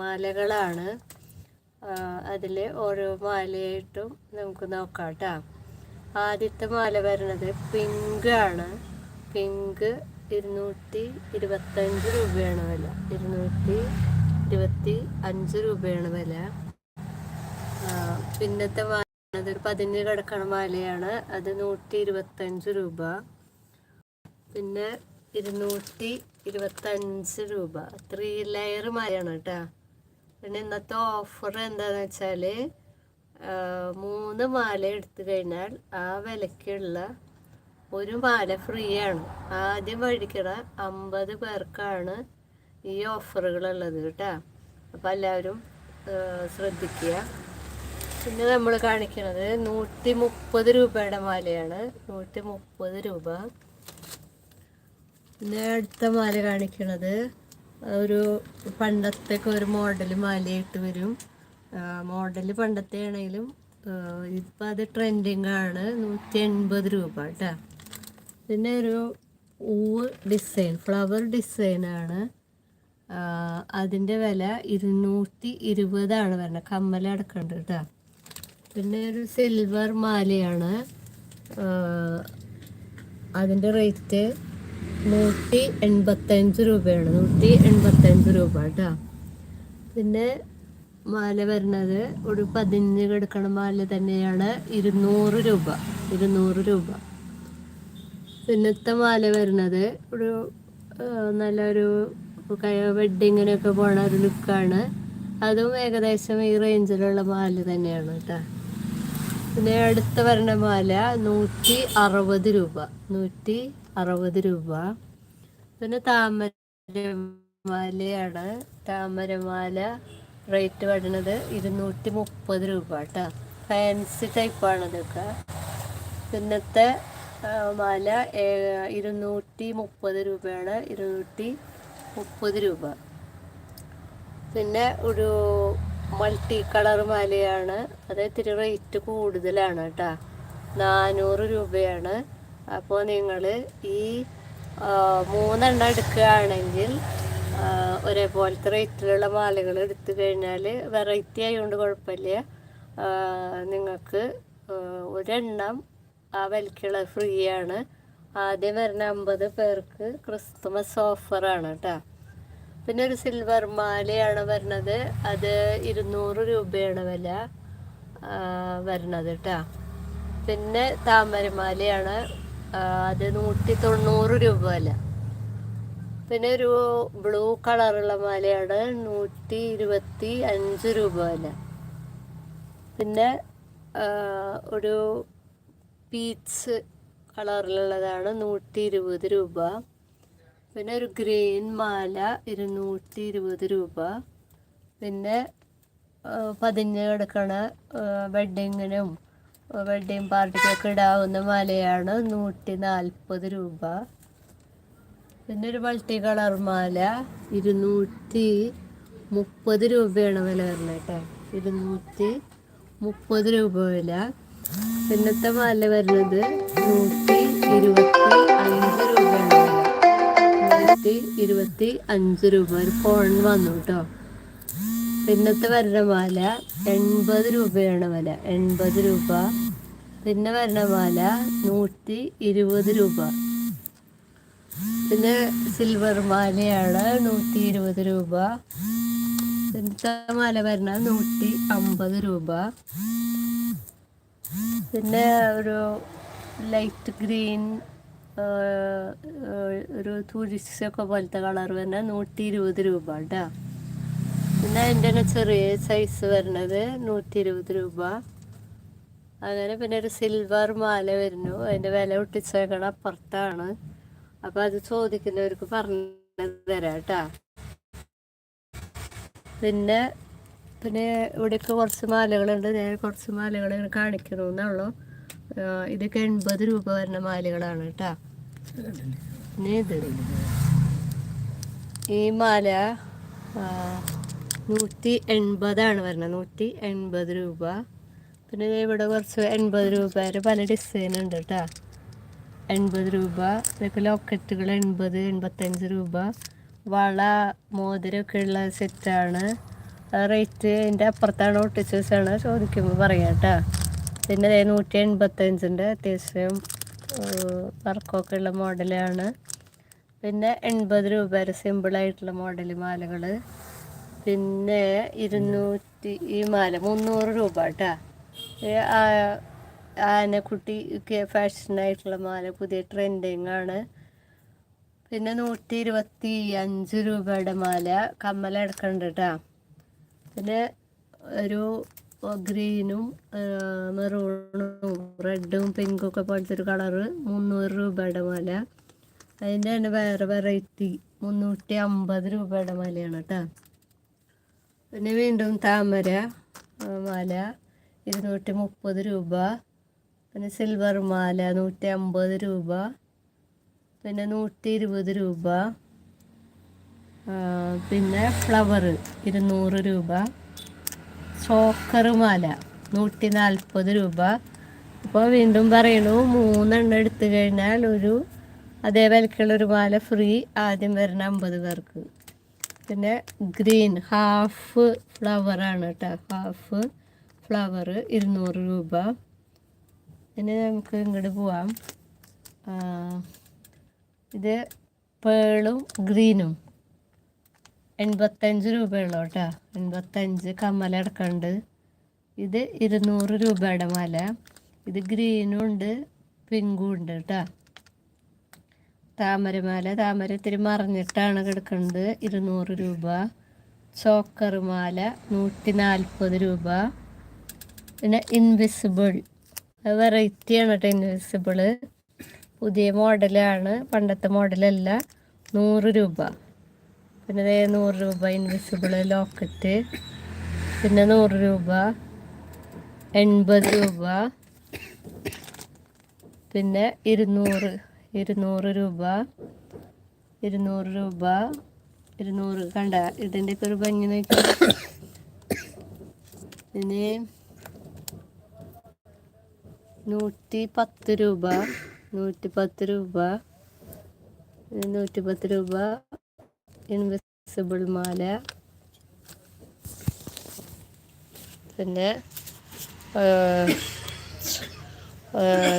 മാലകളാണ്. അതിൽ ഓരോ മാലയായിട്ടും നമുക്ക് നോക്കാം കേട്ടോ ആദ്യത്തെ മാല വരുന്നത് പിങ്ക് ആണ്. പിങ്ക് ഇരുന്നൂറ്റി ഇരുപത്തഞ്ച് രൂപയാണ് വില. ഇരുന്നൂറ്റി ഇരുപത്തി അഞ്ച് രൂപയാണ് വില. പിന്നത്തെ മാല അതൊരു പതിഞ്ഞ് കിടക്കണ മാലയാണ്. അത് നൂറ്റി ഇരുപത്തഞ്ച് രൂപ. പിന്നെ ഇരുന്നൂറ്റി ഇരുപത്തഞ്ച് രൂപ. ത്രീ ലെയർ മാലയാണ് കേട്ടോ. പിന്നെ ഇന്നത്തെ ഓഫർ എന്താണെന്ന് വെച്ചാൽ മൂന്ന് മാല എടുത്തു കഴിഞ്ഞാൽ ആ വിലക്കുള്ള ഒരു മാല ഫ്രീ ആണ്. ആദ്യം മേടിക്കണ അമ്പത് പേർക്കാണ് ഈ ഓഫറുകളുള്ളത് കേട്ടോ. അപ്പോൾ എല്ലാവരും ശ്രദ്ധിക്കുക. പിന്നെ നമ്മൾ കാണിക്കുന്നത് നൂറ്റി മുപ്പത് രൂപയുടെ മാലയാണ്. നൂറ്റി മുപ്പത് രൂപ. പിന്നെ അടുത്ത മാല കാണിക്കണത് ഒരു പണ്ടത്തെ ഒരു മോഡൽ മാലയിട്ട് വരും. മോഡൽ പണ്ടത്തെ ആണെങ്കിലും ഇപ്പം അത് ട്രെൻഡിങ് ആണ്. നൂറ്റി എൺപത് രൂപ കേട്ടോ. പിന്നെ ഒരു പൂവ് ഡിസൈൻ ഫ്ലവർ ഡിസൈനാണ് അതിന്റെ വില ഇരുന്നൂറ്റി ഇരുപതാണ് വരുന്നത് കമ്മൽ അടക്കമുണ്ട് കേട്ടോ. പിന്നെ ഒരു സിൽവർ മാലയാണ്. അതിന്റെ റേറ്റ് നൂറ്റി എൺപത്തഞ്ച് രൂപയാണ്. നൂറ്റി എൺപത്തഞ്ച് രൂപ കേട്ടോ. പിന്നെ മാല വരുന്നത് ഒരു പതിഞ്ഞ് കിടക്കണ മാല തന്നെയാണ് ഇരുന്നൂറ് രൂപ. ഇരുന്നൂറ് രൂപ. പിന്നത്തെ മാല വരുന്നത് ഒരു നല്ലൊരു വെഡ്ഡിങ്ങിനൊക്കെ പോണ ഒരു ലുക്കാണ്. അതും ഏകദേശം ഈ റേഞ്ചിലുള്ള മാല തന്നെയാണ് കേട്ടോ. പിന്നെ അടുത്ത വരണ മാല നൂറ്റി അറുപത് രൂപ. നൂറ്റി അറുപത് രൂപ. പിന്നെ താമരമാലയാണ്. താമരമാല റേറ്റ് വരുന്നത് ഇരുന്നൂറ്റി മുപ്പത് രൂപ കേട്ടോ ഫാൻസി ടൈപ്പാണ് ഇതൊക്കെ. പിന്നത്തെ മാല ഇരുന്നൂറ്റി മുപ്പത് രൂപയാണ്. ഇരുന്നൂറ്റി മുപ്പത് രൂപ. പിന്നെ ഒരു മൾട്ടി കളർ മാലയാണ്. അത് ഇത്തിരി റേറ്റ് കൂടുതലാണ് കേട്ടോ നാനൂറ് രൂപയാണ്. അപ്പോൾ നിങ്ങൾ ഈ മൂന്നെണ്ണം എടുക്കുകയാണെങ്കിൽ ഒരേപോലത്തെ റേറ്റിലുള്ള മാലകൾ എടുത്തു കഴിഞ്ഞാൽ വെറൈറ്റി ആയതുകൊണ്ട് കുഴപ്പമില്ല. നിങ്ങൾക്ക് ഒരെണ്ണം ആ വിലക്കുള്ള ഫ്രീ ആണ് ആദ്യം വരുന്ന അമ്പത് പേർക്ക് ക്രിസ്തുമസ് ഓഫറാണ് കേട്ടോ പിന്നെ ഒരു സിൽവർ മാലയാണ് വരുന്നത്. അത് ഇരുന്നൂറ് രൂപയാണ് വില വരുന്നത് കേട്ടോ പിന്നെ താമരമാലയാണ് അത് നൂറ്റി തൊണ്ണൂറ് രൂപ വില. പിന്നെ ഒരു ബ്ലൂ കളറുള്ള മാലയാണ് നൂറ്റി ഇരുപത്തി അഞ്ച് രൂപ വില. പിന്നെ ഒരു പീച്ച് കളറിലുള്ളതാണ് നൂറ്റി ഇരുപത് രൂപ. പിന്നെ ഒരു ഗ്രീൻ മാല ഇരുന്നൂറ്റി ഇരുപത് രൂപ. പിന്നെ പതിഞ്ഞ് കിടക്കണ വെഡ്ഡിങ്ങിനും വെഡ്ഡിങ് പാർട്ടിക്കൊക്കെ ഇടാവുന്ന മാലയാണ് നൂറ്റി നാൽപ്പത് രൂപ. പിന്നെ ഒരു മൾട്ടി കളർ മാല ഇരുന്നൂറ്റി മുപ്പത് രൂപയാണ് വില വരുന്നത് കേട്ടോ. ഇരുന്നൂറ്റി മുപ്പത് രൂപ വില. പിന്നത്തെ മാല വരുന്നത് നൂറ്റി ഇരുപത്തി അഞ്ച് രൂപയാണ് വില. നൂറ്റി ഇരുപത്തി അഞ്ച് രൂപ. ഒരു ഫോൺ വന്നു കേട്ടോ. പിന്നത്തെ വരുന്ന മാല എൺപത് രൂപയാണ് വില. എൺപത് രൂപ. പിന്നെ വരുന്ന മാല നൂറ്റി ഇരുപത് രൂപ. പിന്നെ സിൽവർ മാലയാണ് നൂറ്റി ഇരുപത് രൂപ. പിന്നത്തെ മാല വരുന്ന നൂറ്റി അമ്പത് രൂപ. പിന്നെ ഒരു ലൈറ്റ് ഗ്രീൻ ഒരു തുരിശൊക്കെ പോലത്തെ കളർ വരുന്ന നൂറ്റി ഇരുപത് രൂപ കേട്ടോ പിന്നെ അതിന്റെ തന്നെ ചെറിയ സൈസ് വരുന്നത് നൂറ്റി ഇരുപത് രൂപ. അങ്ങനെ പിന്നെ ഒരു സിൽവർ മാല വരുന്നു. അതിന്റെ വില ഒട്ടിച്ചേക്കണ അപ്പുറത്താണ്. അപ്പം അത് ചോദിക്കുന്നവർക്ക് പറഞ്ഞു തരാം കേട്ടാ. പിന്നെ പിന്നെ ഇവിടെയൊക്കെ കുറച്ച് മാലകളുണ്ട്. ഞാൻ കുറച്ച് മാലകൾ ഇങ്ങനെ എന്നുള്ളൂ ഇതൊക്കെ എൺപത് രൂപ വരുന്ന മാലകളാണ് കേട്ടാ. പിന്നെ ഇത്. ഈ മാല നൂറ്റി എൺപതാണ് വരുന്നത്. നൂറ്റി എൺപത് രൂപ. പിന്നെ ഇവിടെ കുറച്ച് എൺപത് രൂപയുടെ പല ഡിസൈൻ ഉണ്ട് കേട്ടോ എൺപത് രൂപ. ഇതൊക്കെ ലോക്കറ്റുകൾ എൺപത് എൺപത്തഞ്ച് രൂപ. വള മോതിരമൊക്കെ ഉള്ള സെറ്റാണ് റേറ്റ് എന്റെ അപ്പുറത്താണ് ഒട്ടിച്ച് വെച്ചാണ് ചോദിക്കുമ്പോൾ പറയാം കേട്ടോ പിന്നെ ദേ നൂറ്റി എൺപത്തഞ്ചിന്റെ അത്യാവശ്യം വർക്കൊക്കെ ഉള്ള മോഡലാണ് പിന്നെ എൺപത് രൂപ വരെ സിമ്പിളായിട്ടുള്ള മോഡൽ മാലകൾ പിന്നെ ഇരുന്നൂറ്റി ഈ മാല മുന്നൂറ് രൂപ കേട്ടോ ആനക്കുട്ടി ഫാഷനായിട്ടുള്ള മാല പുതിയ ട്രെൻഡിങ് ആണ് പിന്നെ നൂറ്റി ഇരുപത്തി അഞ്ച് രൂപയുടെ മാല കമ്മൽ എടുക്കണ്ട കേട്ടോ പിന്നെ ഒരു ഗ്രീനും മെറൂണും റെഡും പിങ്കും ഒക്കെ പോലത്തെ ഒരു കളറ് മുന്നൂറ് രൂപയുടെ മാല. അതിന്റെ തന്നെ വേറെ വെറൈറ്റി മുന്നൂറ്റി അമ്പത് രൂപയുടെ മാലയാണ് കേട്ടോ പിന്നെ വീണ്ടും താമര മാല ഇരുന്നൂറ്റി മുപ്പത് രൂപ. പിന്നെ സിൽവർ മാല നൂറ്റി അമ്പത് രൂപ. പിന്നെ നൂറ്റി ഇരുപത് രൂപ പിന്നെ ഫ്ലവർ ഇരുന്നൂറ് രൂപ. ചോക്കർ മാല നൂറ്റി നാൽപ്പത് രൂപ. അപ്പോൾ വീണ്ടും പറയണു മൂന്നെണ്ണം എടുത്തു കഴിഞ്ഞാൽ ഒരു അതേ വിലക്കുള്ള ഒരു മാല ഫ്രീ ആദ്യം വരുന്ന അമ്പത് പേർക്ക്. പിന്നെ ഗ്രീൻ ഹാഫ് ഫ്ലവറാണ് കേട്ടോ. ഹാഫ് ഫ്ലവർ ഇരുന്നൂറ് രൂപ. ഇനി നമുക്ക് ഇങ്ങോട്ട് പോവാം. ഇത് പേളും ഗ്രീനും. എൺപത്തഞ്ച് രൂപയുള്ളൂ കേട്ടോ. എൺപത്തഞ്ച് കമ്മല അടക്കമുണ്ട് ഇത് ഇരുന്നൂറ് രൂപയുടെ മല. ഇത് ഗ്രീനും ഉണ്ട് പിങ്കും ഉണ്ട് കേട്ടോ. താമരമാല. താമര ഇത്തിരി മറിഞ്ഞിട്ടാണ് കിടക്കുന്നത് ഇരുന്നൂറ് രൂപ. ചോക്കർ മാല നൂറ്റി നാൽപ്പത് രൂപ. പിന്നെ ഇൻവിസിബിൾ വെറൈറ്റിയാണ് കേട്ടോ ഇൻവിസിബിൾ പുതിയ മോഡലാണ്. പണ്ടത്തെ മോഡലല്ല. നൂറ് രൂപ. പിന്നെ ദേ നൂറ് രൂപ ഇൻവിസിബിൾ ലോക്കറ്റ് പിന്നെ നൂറ് രൂപ. എൺപത് രൂപ. പിന്നെ ഇരുന്നൂറ്. ഇരുന്നൂറ് രൂപ. ഇരുന്നൂറ് രൂപ. ഇരുന്നൂറ് കണ്ട ഇതിന്റെ ഒക്കെ ഒരു ഭംഗി നോക്കി. പിന്നെ നൂറ്റി പത്ത് രൂപ. നൂറ്റി പത്ത് രൂപ. നൂറ്റി പത്ത് രൂപ. ഇൻവെസിബിൾ മാല. പിന്നെ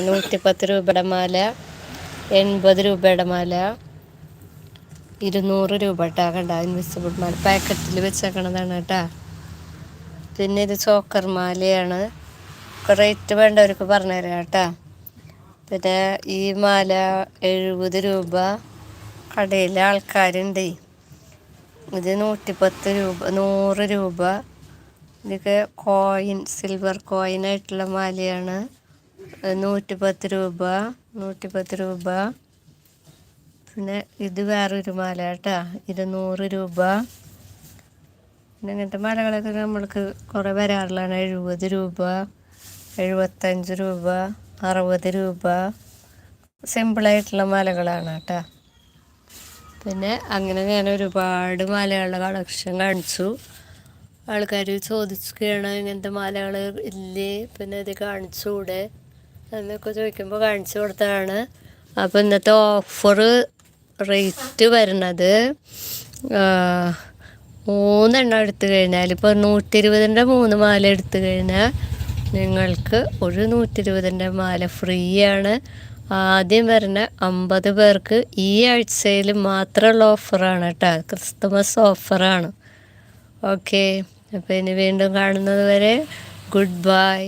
നൂറ്റി പത്ത് രൂപയുടെ മാല. എൺപത് രൂപയുടെ മാല. ഇരുന്നൂറ് രൂപ കേട്ടോ കണ്ട ഇൻവിസിബിൾ മാല. പാക്കറ്റിൽ വെച്ചേക്കണതാണ് കേട്ടോ. പിന്നെ ഇത് ചോക്കർ മാലയാണ്. റേറ്റ് വേണ്ടവർക്ക് പറഞ്ഞുതരാം കേട്ടോ. പിന്നെ ഈ മാല എഴുപത് രൂപ. കടയിലെ ആൾക്കാരുണ്ട്. ഇത് നൂറ്റിപ്പത്ത് രൂപ നൂറ് രൂപ. ഇതൊക്കെ കോയിൻ സിൽവർ കോയിനായിട്ടുള്ള മാലയാണ്. നൂറ്റിപ്പത്ത് രൂപ നൂറ്റി പത്ത് രൂപ. പിന്നെ ഇത് വേറൊരു മാല കേട്ടോ ഇരുന്നൂറ് രൂപ. പിന്നെ ഇങ്ങനത്തെ മാലകളൊക്കെ നമ്മൾക്ക് കുറേ വരാറുള്ളതാണ്. എഴുപത് രൂപ എഴുപത്തഞ്ച് രൂപ അറുപത് രൂപ. സിമ്പിളായിട്ടുള്ള മാലകളാണ് കേട്ടോ. പിന്നെ അങ്ങനെ ഞാൻ ഒരുപാട് മാലകളുടെ കളക്ഷൻ കാണിച്ചു. ആൾക്കാർ ചോദിക്കുകയാണ് ഇങ്ങനത്തെ മാലകൾ ഇല്ലേ? പിന്നെ ഇത് കാണിച്ചുകൂടെ എന്നൊക്കെ ചോദിക്കുമ്പോൾ കാണിച്ചു കൊടുത്തതാണ്. അപ്പോൾ ഇന്നത്തെ ഓഫർ റേറ്റ് വരുന്നത് മൂന്നെണ്ണം എടുത്തു കഴിഞ്ഞാൽ ഇപ്പോൾ നൂറ്റി ഇരുപതിന്റെ മൂന്ന് മാല എടുത്തു കഴിഞ്ഞാൽ നിങ്ങൾക്ക് ഒരു നൂറ്റി ഇരുപതിന്റെ മാല ഫ്രീ ആണ്. ആദ്യം വരുന്ന അമ്പത് പേർക്ക് ഈ ആഴ്ചയിൽ മാത്രമുള്ള ഓഫറാണ് കേട്ടോ. ക്രിസ്തുമസ് ഓഫറാണ് ഓക്കെ അപ്പോൾ ഇനി വീണ്ടും കാണുന്നത് വരെ ഗുഡ് ബൈ.